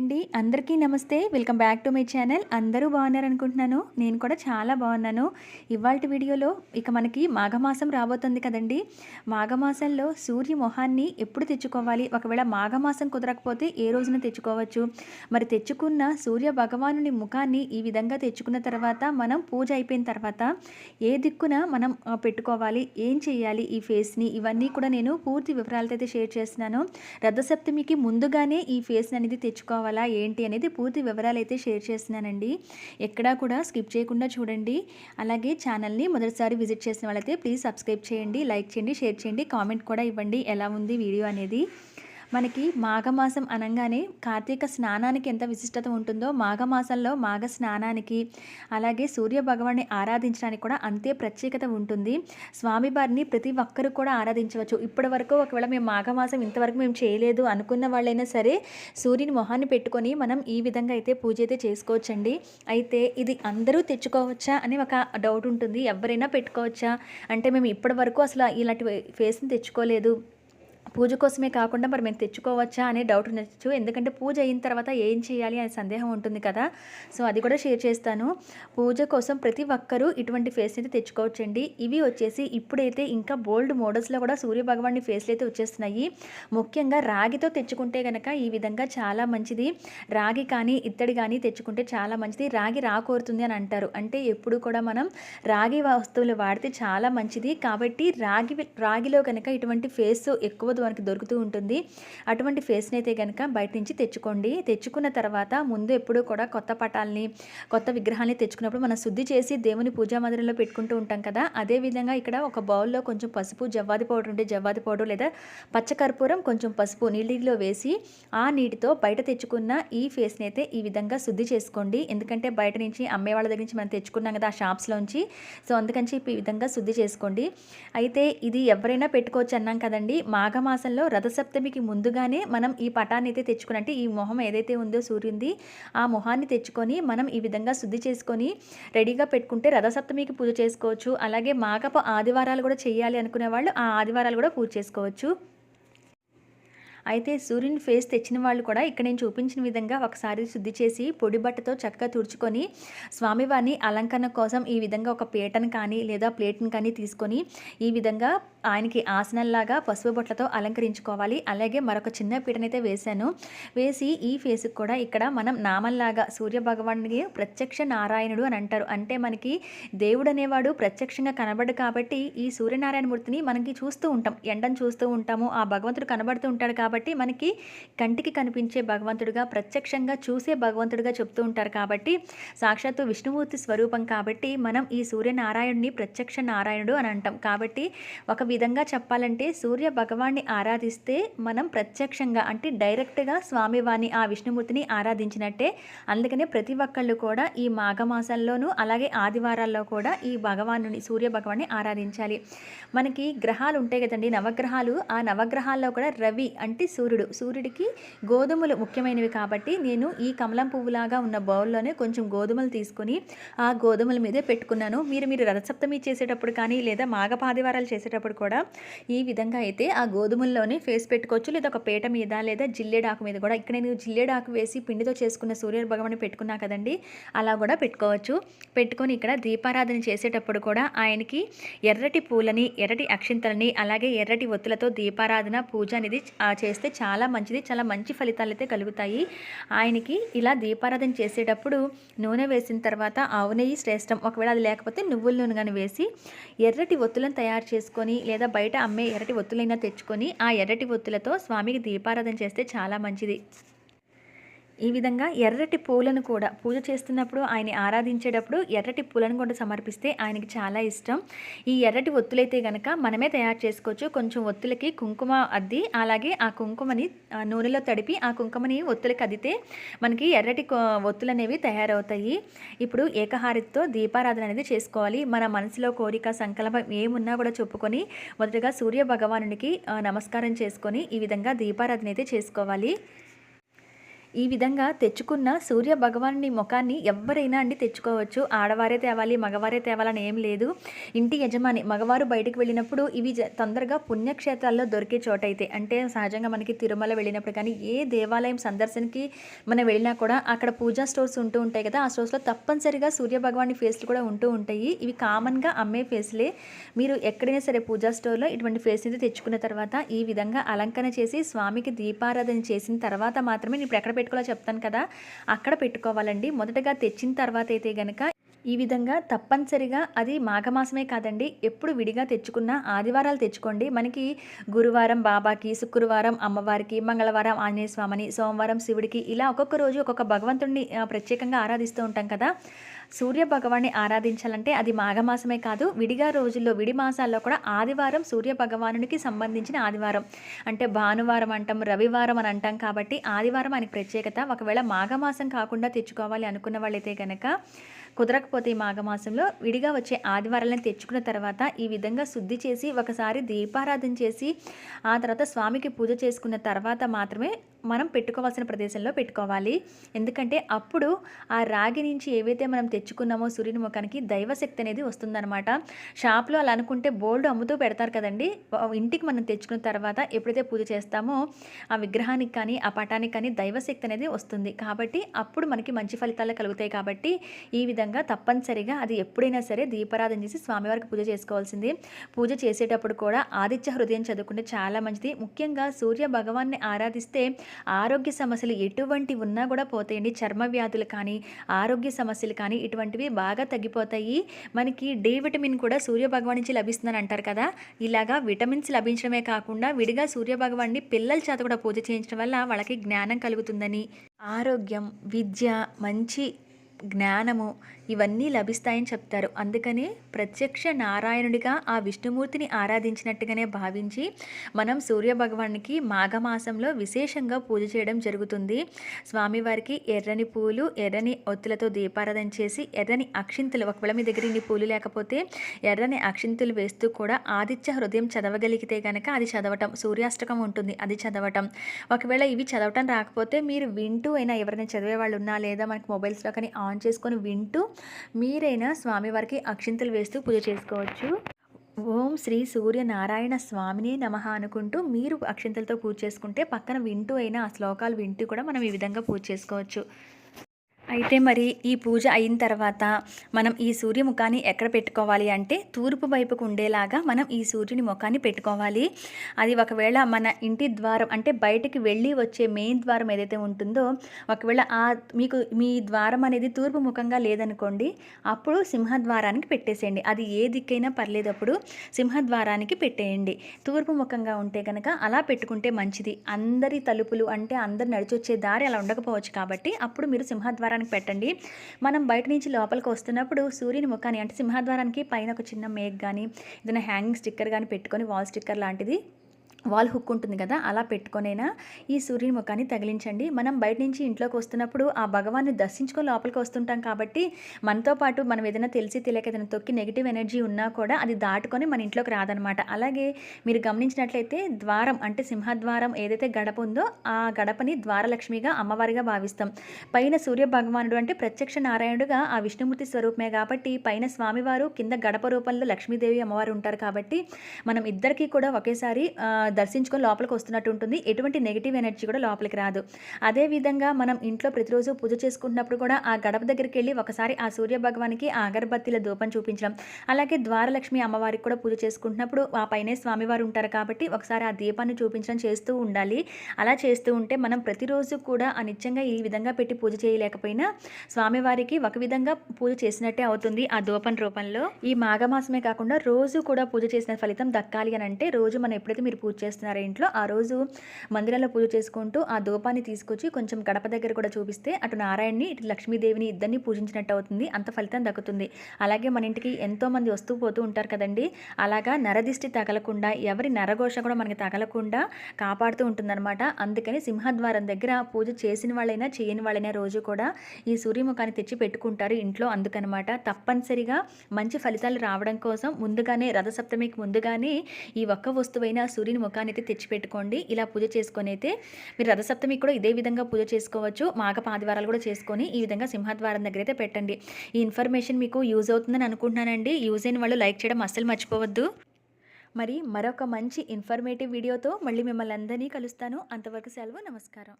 అండి. అందరికీ నమస్తే. Welcome back to my channel. అందరూ బాగున్నారు అనుకుంటున్నాను నేను కూడా చాలా బాగున్నాను. ఇవాళ వీడియోలో ఇక మనకి మాఘమాసం రాబోతుంది కదండి. మాఘమాసంలో సూర్య మొహాన్ని ఎప్పుడు తెచ్చుకోవాలి? ఒకవేళ మాఘమాసం కుదరకపోతే ఏ రోజున తెచ్చుకోవచ్చు? మరి తెచ్చుకున్న సూర్య భగవానుని ముఖాన్ని ఈ విధంగా తెచ్చుకున్న తర్వాత మనం పూజ అయిపోయిన తర్వాత ఏ దిక్కున మనం పెట్టుకోవాలి? ఏం చేయాలి ఈ ఫేస్ని? ఇవన్నీ కూడా నేను పూర్తి వివరాలతో అయితే షేర్ చేస్తున్నాను. రథసప్తమికి ముందుగానే ఈ ఫేస్ని అనేది తెచ్చుకోవాలి. ఏంటి అనేది పూర్తి వివరాలు అయితే షేర్ చేస్తున్నానండి. ఎక్కడా కూడా స్కిప్ చేయకుండా చూడండి. అలాగే ఛానల్ని మొదటిసారి విజిట్ చేసిన వాళ్ళైతే ప్లీజ్ సబ్స్క్రైబ్ చేయండి లైక్ చేయండి షేర్ చేయండి కామెంట్ కూడా ఇవ్వండి. ఎలా ఉంది వీడియో అనేది? మనకి మాఘమాసం అనగానే కార్తీక స్నానానికి ఎంత విశిష్టత ఉంటుందో మాఘమాసంలో మాఘ స్నానానికి అలాగే సూర్య భగవాన్ని ఆరాధించడానికి కూడా అంతే ప్రత్యేకత ఉంటుంది. స్వామివారిని ప్రతి ఒక్కరు కూడా ఆరాధించవచ్చు. ఇప్పటి వరకు ఒకవేళ మేము మాఘమాసం ఇంతవరకు మేము చేయలేదు అనుకున్న వాళ్ళైనా సరే సూర్యుని మొహాన్ని పెట్టుకొని మనం ఈ విధంగా అయితే పూజ అయితే చేసుకోవచ్చండి. అయితే ఇది అందరూ తెచ్చుకోవచ్చా అని ఒక డౌట్ ఉంటుంది. ఎవరైనా పెట్టుకోవచ్చా? అంటే మేము ఇప్పటి వరకు అసలు ఇలాంటి ఫేస్ని తెచ్చుకోలేదు. పూజ కోసమే కాకుండా మరి మేము తెచ్చుకోవచ్చా అనే డౌట్ ఉండొచ్చు. ఎందుకంటే పూజ అయిన తర్వాత ఏం చేయాలి అనే సందేహం ఉంటుంది కదా. సో అది కూడా షేర్ చేస్తాను. పూజ కోసం ప్రతి ఒక్కరూ ఇటువంటి ఫేస్ అయితే తెచ్చుకోవచ్చండి. ఇవి వచ్చేసి ఇప్పుడైతే ఇంకా బోల్డ్ మోడల్స్లో కూడా సూర్య భగవాన్ని ఫేస్లు అయితే వచ్చేస్తున్నాయి. ముఖ్యంగా రాగితో తెచ్చుకుంటే కనుక ఈ విధంగా చాలా మంచిది. రాగి కానీ ఇత్తడి కానీ తెచ్చుకుంటే చాలా మంచిది. రాగి రాకోరుతుంది అని అంటారు. అంటే ఎప్పుడు కూడా మనం రాగి వస్తువులు వాడితే చాలా మంచిది. కాబట్టి రాగి రాగిలో కనుక ఇటువంటి ఫేస్ ఎక్కువ మనకి దొరుకుతూ ఉంటుంది. అటువంటి ఫేస్ని అయితే కనుక బయట నుంచి తెచ్చుకోండి. తెచ్చుకున్న తర్వాత ముందు ఎప్పుడూ కూడా కొత్త పటాలని కొత్త విగ్రహాన్ని తెచ్చుకున్నప్పుడు మనం శుద్ధి చేసి దేవుని పూజా మందిరంలో పెట్టుకుంటూ ఉంటాం కదా! అదేవిధంగా ఇక్కడ ఒక బౌల్లో కొంచెం పసుపు జవ్వాది పౌడర్ ఉంటే జవ్వాది పౌడర్ లేదా పచ్చకర్పూరం కొంచెం పసుపు నీళ్ళలో వేసి ఆ నీటితో బయట తెచ్చుకున్న ఈ ఫేస్ని అయితే ఈ విధంగా శుద్ధి చేసుకోండి. ఎందుకంటే బయట నుంచి అమ్మే వాళ్ళ దగ్గర నుంచి మనం తెచ్చుకున్నాం కదా ఆ షాప్స్లోంచి. సో అందుకని చెప్పి ఈ విధంగా శుద్ధి చేసుకోండి. అయితే ఇది ఎవరైనా పెట్టుకోవచ్చు అన్నాం కదండి. మాసంలో రథసప్తమికి ముందుగానే మనం ఈ పటాన్ని అయితే తెచ్చుకుని ఈ మొహం ఏదైతే ఉందో సూర్యుంది ఆ మొహాన్ని తెచ్చుకొని మనం ఈ విధంగా శుద్ధి చేసుకొని రెడీగా పెట్టుకుంటే రథసప్తమికి పూజ చేసుకోవచ్చు. అలాగే మాఘపు ఆదివారాలు కూడా చేయాలి అనుకునే వాళ్ళు ఆ ఆదివారాలు కూడా పూజ చేసుకోవచ్చు. అయితే సూర్యుని ఫేస్ తెచ్చిన వాళ్ళు కూడా ఇక్కడ నేను చూపించిన విధంగా ఒకసారి శుద్ధి చేసి పొడి బట్టతో చక్కగా తుడుచుకొని స్వామివారిని అలంకరణ కోసం ఈ విధంగా ఒక పీటను కానీ లేదా ప్లేట్ని కానీ తీసుకొని ఈ విధంగా ఆయనకి ఆసనంలాగా పసుపు బొట్లతో అలంకరించుకోవాలి. అలాగే మరొక చిన్న పీటనైతే వేశాను. వేసి ఈ ఫేస్కి కూడా ఇక్కడ మనం నామంలాగా సూర్య భగవానుడికి ప్రత్యక్ష నారాయణుడు అని అంటారు. అంటే మనకి దేవుడు అనేవాడు ప్రత్యక్షంగా కనబడు కాబట్టి ఈ సూర్యనారాయణమూర్తిని మనకి చూస్తూ ఉంటాం. ఎండను చూస్తూ ఉంటాము. ఆ భగవంతుడు కనబడుతూ ఉంటాడు కాబట్టి మనకి కంటికి కనిపించే భగవంతుడుగా ప్రత్యక్షంగా చూసే భగవంతుడిగా చెప్తూ ఉంటారు కాబట్టి సాక్షాత్తు విష్ణుమూర్తి స్వరూపం కాబట్టి మనం ఈ సూర్యనారాయణుడిని ప్రత్యక్ష నారాయణుడు అని అంటాం. కాబట్టి ఒక విధంగా చెప్పాలంటే సూర్య భగవాన్ని ఆరాధిస్తే మనం ప్రత్యక్షంగా అంటే డైరెక్ట్గా స్వామివారిని ఆ విష్ణుమూర్తిని ఆరాధించినట్టే. అందుకనే ప్రతి ఒక్కళ్ళు కూడా ఈ మాఘమాసంలోనూ అలాగే ఆదివారాల్లో కూడా ఈ భగవానుని సూర్య భగవాన్ని ఆరాధించాలి. మనకి గ్రహాలు ఉంటాయి కదండి నవగ్రహాలు. ఆ నవగ్రహాల్లో కూడా రవి అంటే సూర్యుడు. సూర్యుడికి గోధుమలు ముఖ్యమైనవి కాబట్టి నేను ఈ కమలం పువ్వులాగా ఉన్న బౌల్లోనే కొంచెం గోధుమలు తీసుకొని ఆ గోధుమల మీదే పెట్టుకున్నాను. మీరు మీరు రథసప్తమి చేసేటప్పుడు కానీ లేదా మాఘపాదివారాలు చేసేటప్పుడు కూడా ఈ విధంగా అయితే ఆ గోధుమల్లోనే ఫేస్ పెట్టుకోవచ్చు. లేదా ఒక పేట మీద లేదా జిల్లేడాకు మీద కూడా. ఇక్కడ నేను జిల్లేడాకు వేసి పిండితో చేసుకున్న సూర్య భగవాన్ని పెట్టుకున్నా కదండి అలా కూడా పెట్టుకోవచ్చు. పెట్టుకొని ఇక్కడ దీపారాధన చేసేటప్పుడు కూడా ఆయనకి ఎర్రటి పూలని ఎర్రటి అక్షింతలని అలాగే ఎర్రటి ఒత్తులతో దీపారాధన పూజ అనేది చేస్తే చాలా మంచిది. చాలా మంచి ఫలితాలు అయితే కలుగుతాయి. ఆయనకి ఇలా దీపారాధన చేసేటప్పుడు నూనె వేసిన తర్వాత ఆవు నెయ్యి శ్రేష్టం. ఒకవేళ అది లేకపోతే నువ్వుల నూనె కానీ వేసి ఎర్రటి ఒత్తులను తయారు చేసుకొని లేదా బయట అమ్మే ఎర్రటి ఒత్తులైనా తెచ్చుకొని ఆ ఎర్రటి ఒత్తులతో స్వామికి దీపారాధన చేస్తే చాలా మంచిది. ఈ విధంగా ఎర్రటి పూలను కూడా పూజ చేస్తున్నప్పుడు ఆయన ఆరాధించేటప్పుడు ఎర్రటి పూలను కూడా సమర్పిస్తే ఆయనకి చాలా ఇష్టం. ఈ ఎర్రటి ఒత్తులైతే గనక మనమే తయారు చేసుకోవచ్చు. కొంచెం ఒత్తులకి కుంకుమ అద్ది అలాగే ఆ కుంకుమని నూనెలో తడిపి ఆ కుంకుమని ఒత్తులకి అద్దితే మనకి ఎర్రటి ఒత్తులు అనేవి తయారవుతాయి. ఇప్పుడు ఏకహారతితో దీపారాధన అనేది చేసుకోవాలి. మన మనసులో కోరిక సంకల్పం ఏమున్నా కూడా చెప్పుకొని మొదటగా సూర్య భగవానుడికి నమస్కారం చేసుకొని ఈ విధంగా దీపారాధన అయితే చేసుకోవాలి. ఈ విధంగా తెచ్చుకున్న సూర్య భగవాన్ని ముఖాన్ని ఎవరైనా అండి తెచ్చుకోవచ్చు. ఆడవారే తేవాలి మగవారే తేవాలని ఏం లేదు. ఇంటి యజమాని మగవారు బయటకు వెళ్ళినప్పుడు ఇవి జ- తొందరగా పుణ్యక్షేత్రాల్లో దొరికే చోట అయితే అంటే సహజంగా మనకి తిరుమల వెళ్ళినప్పుడు కానీ ఏ దేవాలయం సందర్శనకి మనం వెళ్ళినా కూడా అక్కడ పూజా స్టోర్స్ ఉంటూ ఉంటాయి కదా ఆ స్టోర్స్లో తప్పనిసరిగా సూర్య భగవాని ఫేస్లు కూడా ఉంటూ ఉంటాయి. ఇవి కామన్గా అమ్మే ఫేస్లే. మీరు ఎక్కడైనా సరే పూజా స్టోర్లో ఇటువంటి ఫేస్ అయితే తెచ్చుకున్న తర్వాత ఈ విధంగా అలంకరణ చేసి స్వామికి దీపారాధన చేసిన తర్వాత మాత్రమే ఇప్పుడు ఎక్కడ పెట్టుకోవాలో చెప్తాను కదా అక్కడ పెట్టుకోవాలండి. మొదటగా తెచ్చిన తర్వాత అయితే గనక ఈ విధంగా తప్పనిసరిగా అది మాఘమాసమే కాదండి ఎప్పుడు విడిగా తెచ్చుకున్న ఆదివారాలు తెచ్చుకోండి. మనకి గురువారం బాబాకి శుక్రవారం అమ్మవారికి మంగళవారం ఆంజనేయ స్వామిని సోమవారం శివుడికి ఇలా ఒక్కొక్క రోజు ఒక్కొక్క భగవంతుడిని ప్రత్యేకంగా ఆరాధిస్తూ ఉంటాం కదా. సూర్య భగవాన్ని ఆరాధించాలంటే అది మాఘమాసమే కాదు. విడిగా రోజుల్లో విడి మాసాల్లో కూడా ఆదివారం సూర్య భగవానునికి సంబంధించిన ఆదివారం. అంటే భానువారం అంటాం రవివారం అని అంటాం కాబట్టి ఆదివారం ఆయనకి ప్రత్యేకత. ఒకవేళ మాఘమాసం కాకుండా తెచ్చుకోవాలి అనుకున్న వాళ్ళైతే కనుక కుదరకపోతే ఈ మాఘమాసంలో విడిగా వచ్చే ఆదివారాలను తెచ్చుకున్న తర్వాత ఈ విధంగా శుద్ధి చేసి ఒకసారి దీపారాధన చేసి ఆ తర్వాత స్వామికి పూజ చేసుకున్న తర్వాత మాత్రమే మనం పెట్టుకోవాల్సిన ప్రదేశంలో పెట్టుకోవాలి. ఎందుకంటే అప్పుడు ఆ రాగి నుంచి ఏవైతే మనం తెచ్చుకున్నామో సూర్యుని ముఖానికి దైవశక్తి అనేది వస్తుందన్నమాట. షాప్లో అలా అనుకుంటే బోల్డ్ అమ్ముతూ పెడతారు కదండి. ఇంటికి మనం తెచ్చుకున్న తర్వాత ఎప్పుడైతే పూజ చేస్తామో ఆ విగ్రహానికి కానీ ఆ పటానికి కానీ దైవశక్తి అనేది వస్తుంది. కాబట్టి అప్పుడు మనకి మంచి ఫలితాలు కలుగుతాయి కాబట్టి ఈ విధంగా తప్పనిసరిగా అది ఎప్పుడైనా సరే దీపారాధన చేసి స్వామివారికి పూజ చేసుకోవాల్సింది. పూజ చేసేటప్పుడు కూడా ఆదిత్య హృదయం చదువుకుంటే చాలా మంచిది. ముఖ్యంగా సూర్య భగవాన్ని ఆరాధిస్తే ఆరోగ్య సమస్యలు ఎటువంటి ఉన్నా కూడా పోతాయండి. చర్మ వ్యాధులు కానీ ఆరోగ్య సమస్యలు కానీ ఇటువంటివి బాగా తగ్గిపోతాయి. మనకి డి విటమిన్ కూడా సూర్య భగవాన్ నుంచి లభిస్తుందని అంటారు కదా. ఇలాగా విటమిన్స్ లభించడమే కాకుండా విడిగా సూర్య భగవాన్ని పిల్లల చేత కూడా పూజ చేయించడం వల్ల వాళ్ళకి జ్ఞానం కలుగుతుందని. ఆరోగ్యం విద్య మంచి జ్ఞానము ఇవన్నీ లభిస్తాయని చెప్తారు. అందుకని ప్రత్యక్ష నారాయణుడిగా ఆ విష్ణుమూర్తిని ఆరాధించినట్టుగానే భావించి మనం సూర్య భగవానికి మాఘమాసంలో విశేషంగా పూజ చేయడం జరుగుతుంది. స్వామివారికి ఎర్రని పూలు ఎర్రని ఒత్తులతో దీపారాధన చేసి ఎర్రని అక్షింతలు ఒకవేళ మీ దగ్గర ఇన్ని పూలు లేకపోతే ఎర్రని అక్షింతలు వేస్తూ కూడా ఆదిత్య హృదయం చదవగలిగితే కనుక అది చదవటం సూర్యాష్టకం ఉంటుంది అది చదవటం. ఒకవేళ ఇవి చదవటం రాకపోతే మీరు వింటూ అయినా ఎవరైనా చదివే వాళ్ళు ఉన్నా లేదా మనకి మొబైల్స్లో కానీ ఆన్ చేసుకొని వింటూ మీరైనా స్వామివారికి అక్షింతలు వేస్తూ పూజ చేసుకోవచ్చు. ఓం శ్రీ సూర్య నారాయణ స్వామిని నమః అనుకుంటూ మీరు అక్షింతలతో పూజ చేసుకుంటే పక్కన వింటూ అయినా ఆ శ్లోకాలు వింటూ కూడా మనం ఈ విధంగా పూజ చేసుకోవచ్చు. అయితే మరి ఈ పూజ అయిన తర్వాత మనం ఈ సూర్య ముఖాన్ని ఎక్కడ పెట్టుకోవాలి అంటే తూర్పు వైపుకు ఉండేలాగా మనం ఈ సూర్యుని ముఖాన్ని పెట్టుకోవాలి. అది ఒకవేళ మన ఇంటి ద్వారం అంటే బయటికి వెళ్ళి వచ్చే మెయిన్ ద్వారం ఏదైతే ఉంటుందో ఒకవేళ ఆ మీకు మీ ద్వారం అనేది తూర్పు ముఖంగా లేదనుకోండి అప్పుడు సింహద్వారానికి పెట్టేసేయండి. అది ఏ దిక్కైనా పర్లేదు అప్పుడు సింహద్వారానికి పెట్టేయండి. తూర్పు ముఖంగా ఉంటే కనుక అలా పెట్టుకుంటే మంచిది. అందరి తలుపులు అంటే అందరు నడిచొచ్చే దారి అలా ఉండకపోవచ్చు కాబట్టి అప్పుడు మీరు ముఖానికి పెట్టండి. మనం బయట నుంచి లోపలికి వస్తున్నప్పుడు సూర్యుని ముఖాన్ని అంటే సింహద్వారానికి పైన ఒక చిన్న మేక్ కానీ ఏదైనా హ్యాంగింగ్ స్టిక్కర్ కానీ పెట్టుకొని వాల్ స్టిక్కర్ లాంటిది వాల్ హుక్ ఉంటుంది కదా అలా పెట్టుకొనైనా ఈ సూర్యుని ముఖాన్ని తగిలించండి. మనం బయట నుంచి ఇంట్లోకి వస్తున్నప్పుడు ఆ భగవాన్ని దర్శించుకొని లోపలికి వస్తుంటాం కాబట్టి మనతో పాటు మనం ఏదైనా తెలిసి తెలియక ఏదైనా తొక్కి నెగిటివ్ ఎనర్జీ ఉన్నా కూడా అది దాటుకొని మన ఇంట్లోకి రాదనమాట అలాగే మీరు గమనించినట్లయితే ద్వారం అంటే సింహద్వారం ఏదైతే గడప ఉందో ఆ గడపని ద్వారలక్ష్మిగా అమ్మవారిగా భావిస్తాం. పైన సూర్య భగవానుడు అంటే ప్రత్యక్ష నారాయణుడుగా ఆ విష్ణుమూర్తి స్వరూపమే కాబట్టి పైన స్వామివారు కింద గడప రూపంలో లక్ష్మీదేవి అమ్మవారు ఉంటారు కాబట్టి మనం ఇద్దరికీ కూడా ఒకేసారి దర్శించుకొని లోపలికి వస్తున్నట్టు ఉంటుంది. ఎటువంటి నెగిటివ్ ఎనర్జీ కూడా లోపలికి రాదు. అదేవిధంగా మనం ఇంట్లో ప్రతిరోజు పూజ చేసుకుంటున్నప్పుడు కూడా ఆ గడప దగ్గరికి వెళ్ళి ఒకసారి ఆ సూర్య భగవానికి ఆ అగరబత్తిల ధూపం చూపించడం అలాగే ద్వారలక్ష్మి అమ్మవారికి కూడా పూజ చేసుకుంటున్నప్పుడు ఆ పైనే స్వామివారు ఉంటారు కాబట్టి ఒకసారి ఆ దీపాన్ని చూపించడం చేస్తూ ఉండాలి. అలా చేస్తూ ఉంటే మనం ప్రతిరోజు కూడా ఆ నిత్యంగా ఈ విధంగా పెట్టి పూజ చేయలేకపోయినా స్వామివారికి ఒక విధంగా పూజ చేసినట్టే అవుతుంది ఆ దూపం రూపంలో. ఈ మాఘమాసమే కాకుండా రోజు కూడా పూజ చేసిన ఫలితం దక్కాలి అని అంటే రోజు మనం ఎప్పుడైతే మీరు పూజ పూజ చేస్తున్నారు ఇంట్లో. ఆ రోజు మందిరంలో పూజ చేసుకుంటూ ఆ ధూపాన్ని తీసుకొచ్చి కొంచెం గడప దగ్గర కూడా చూపిస్తే అటు నారాయణని ఇటు లక్ష్మీదేవిని ఇద్దరిని పూజించినట్టు అవుతుంది. అంత ఫలితం దక్కుతుంది. అలాగే మన ఇంటికి ఎంతోమంది వస్తూ పోతూ ఉంటారు కదండి. అలాగా నరదిష్టి తగలకుండా ఎవరి నరఘోష కూడా మనకి తగలకుండా కాపాడుతూ ఉంటుందన్నమాట. అందుకని సింహద్వారం దగ్గర పూజ చేసిన వాళ్ళైనా చేయని వాళ్ళైనా రోజు కూడా ఈ సూర్యముఖాన్ని తెచ్చి పెట్టుకుంటారు ఇంట్లో అందుకనమాట. తప్పనిసరిగా మంచి ఫలితాలు రావడం కోసం ముందుగానే రథసప్తమికి ముందుగానే ఈ ఒక్క వస్తువైన సూర్యుని ముఖాన్ని అయితే తెచ్చిపెట్టుకోండి. ఇలా పూజ చేసుకొని అయితే మీరు రథసప్తమి కూడా ఇదే విధంగా పూజ చేసుకోవచ్చు. మాఘ పాదివారాలు కూడా చేసుకొని ఈ విధంగా సింహద్వారం దగ్గర అయితే పెట్టండి. ఈ ఇన్ఫర్మేషన్ మీకు యూజ్ అవుతుందని అనుకుంటున్నానండి. యూజ్ అయిన వాళ్ళు లైక్ చేయడం అస్సలు మర్చిపోవద్దు. మరి మరొక మంచి ఇన్ఫర్మేటివ్ వీడియోతో మళ్ళీ మిమ్మల్ని అందరినీ కలుస్తాను. అంతవరకు సెలవు నమస్కారం.